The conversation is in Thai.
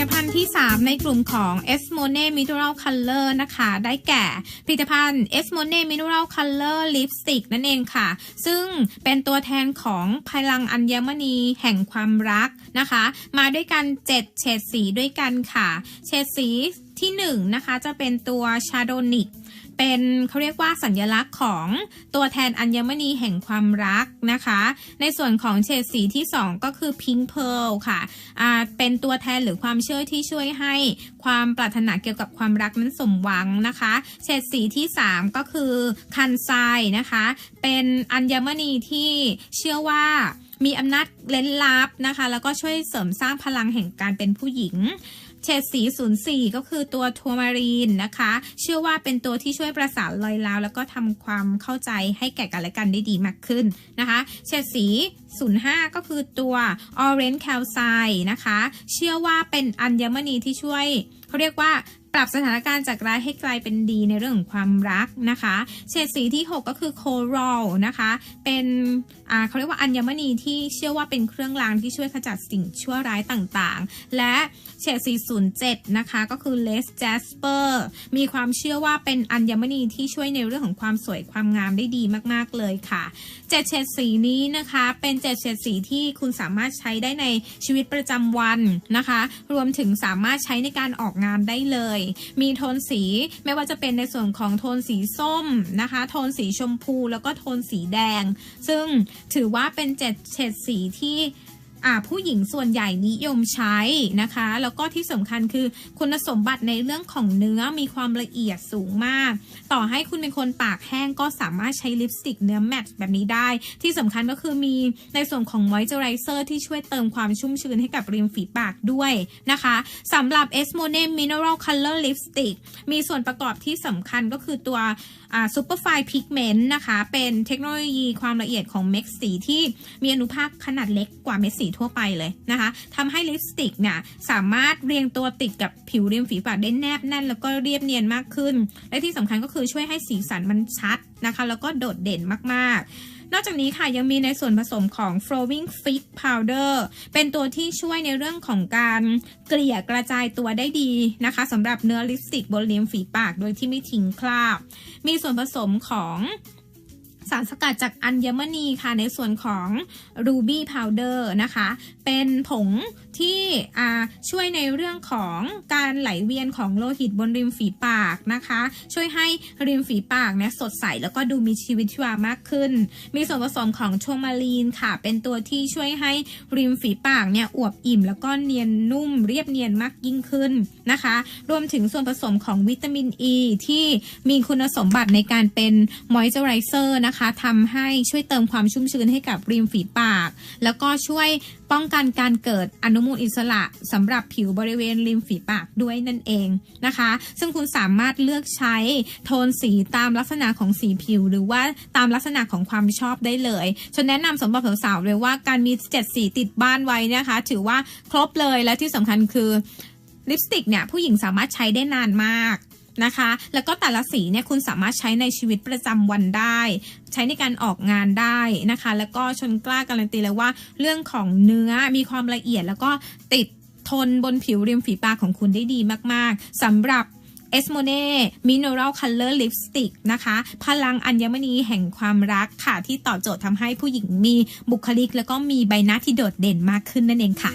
ตภัณฑ์ที่ 3 ในกลุ่มของ e s m o n e Mineral Color นะคะ ได้แก่ผลิตภัณฑ์ e s m o n e Mineral Color Lipstick นั่นเองค่ะ ซึ่งเป็นตัวแทนของพลังอัญมณีแห่งความรักนะคะ มาด้วยกัน 7 เฉดสีด้วยกันค่ะ เฉดสี ที่1นะคะจะเป็นตัวชาโดนิกเป็นเขาเรียกว่าสัญลักษณ์ของตัวแทนอัญมณีแห่งความรักนะคะ ในส่วนของเฉดสีที่ 2 ก็คือ Pink Pearl ค่ะอ่าเป็นตัวแทนหรือความเชื่อที่ช่วยให้ความปรารถนาเกี่ยวกับความรักนั้นสมหวังนะคะเฉดสีที่ 3 ก็คือคันไซนะคะ เป็นอัญมณีที่เชื่อว่ามีอำนาจเล้นลับนะคะ แล้วก็ช่วยเสริมสร้างพลังแห่งการเป็นผู้หญิง เฉดสี 04 ก็คือตัวทัวมารีนนะคะ เชื่อว่าเป็นตัวที่ช่วยประสานรอยร้าว แล้วก็ทำความเข้าใจให้แก่กันและกันได้ดีมากขึ้นนะคะ เฉดสี 05 ก็คือตัวออเรนจ์แคลไซนะคะ เชื่อว่าเป็นอัญมณีที่ช่วยเขาเรียกว่า ปรับสถานการณ์จากร้ายให้กลายเป็นดีในเรื่องของความรักนะคะ เฉดสีที่ 6 ก็คือ Coral นะคะ เป็นเขาเรียกว่าอัญมณีที่เชื่อว่าเป็นเครื่องรางที่ช่วยขจัดสิ่งชั่วร้ายต่างๆ และเฉดสี07 นะคะก็คือ Les Jasper มีความเชื่อว่าเป็นอัญมณีที่ช่วยในเรื่องของความสวยความงามได้ดีมากๆเลยค่ะเจ็ดเฉดสีนี้นะคะเป็นเจ็ดเฉดสีที่คุณสามารถใช้ได้ในชีวิตประจำวันนะคะ รวมถึงสามารถใช้ในการออกงานได้เลยมีโทนสีไม่ว่าจะเป็นในส่วนของโทนสีส้มนะคะ โทนสีชมพูแล้วก็โทนสีแดง ซึ่งถือว่าเป็นเจ็ดเฉดสีที่ อ่าผู้หญิงส่วนใหญ่นิยมใช้นะคะ แล้วก็ที่สำคัญคือคุณสมบัติในเรื่องของเนื้อมีความละเอียดสูงมาก ต่อให้คุณเป็นคนปากแห้งก็สามารถใช้ลิปสติกเนื้อแมตต์แบบนี้ได้ ที่สำคัญก็คือมีในส่วนของมอยเจอไรเซอร์ที่ช่วยเติมความชุ่มชื้นให้กับริมฝีปากด้วยนะคะสำหรับ e s m o n e Mineral Color Lipstick มีส่วนประกอบที่สำคัญก็คือตัวอ่า Superfine Pigment นะคะ เป็นเทคโนโลยีความละเอียดของเม็ดสีที่มีอนุภาคขนาดเล็กกว่าเม็ดสีทั่วไปเลยนะคะทำให้ลิปสติกเนี่ยสามารถเรียงตัวติดกับผิวริมฝีปากได้แนบแน่น แล้วก็เรียบเนียนมากขึ้น และที่สำคัญก็คือช่วยให้สีสันมันชัดนะคะ แล้วก็โดดเด่นมากๆนอกจากนี้ค่ะยังมีในส่วนผสมของ flowing fig powder เป็นตัวที่ช่วยในเรื่องของการเกลี่ยกระจายตัวได้ดีนะคะสำหรับเนื้อลิปสติกบนริมฝีปากโดยที่ไม่ทิ้งคราบ มีส่วนผสมของ สารสกัดจากอัญมณีค่ะในส่วนของ ruby powder นะคะ เป็นผงที่ช่วยในเรื่องของการไหลเวียนของโลหิตบนริมฝีปากนะคะ ช่วยให้ริมฝีปากเนี่ยสดใสแล้วก็ดูมีชีวิตชีวามากขึ้น มีส่วนผสมของโชมาลีนค่ะ เป็นตัวที่ช่วยให้ริมฝีปากเนี่ยอวบอิ่ม แล้วก็เนียนนุ่มเรียบเนียนมากยิ่งขึ้นนะคะ รวมถึงส่วนผสมของวิตามินอ e ีที่มีคุณสมบัติในการเป็นมอยเจอไรเซอร์นะคะทำให้ช่วยเติมความชุ่มชื้นให้กับริมฝีปาก แล้วก็ช่วยป้องกันการเกิดอนุมูลอิสระสำหรับผิวบริเวณริมฝีปากด้วยนั่นเองนะคะ ซึ่งคุณสามารถเลือกใช้โทนสีตามลักษณะของสีผิว หรือว่าตามลักษณะของความชอบได้เลยฉันแนะนำสำหรับสาวๆเลยว่าการมีเจ็ดสีติดบ้านไว้นะคะ ถือว่าครบเลยและที่สำคัญคือลิปสติกเนี่ยผู้หญิงสามารถใช้ได้นานมาก นะคะ แล้วก็แต่ละสีเนี่ยคุณสามารถใช้ในชีวิตประจำวันได้ ใช้ในการออกงานได้นะคะ แล้วก็ชนกล้าการันตีเลยว่า เรื่องของเนื้อมีความละเอียดแล้วก็ติดทนบนผิวริมฝีปากของคุณได้ดีมากๆสำหรับ e s m o n e Mineral Color Lipstick นะคะ พลังอัญมณีแห่งความรักค่ะ ที่ตอบโจทย์ทำให้ผู้หญิงมีบุคลิก แล้วก็มีใบหน้าที่โดดเด่นมากขึ้นนั่นเองค่ะ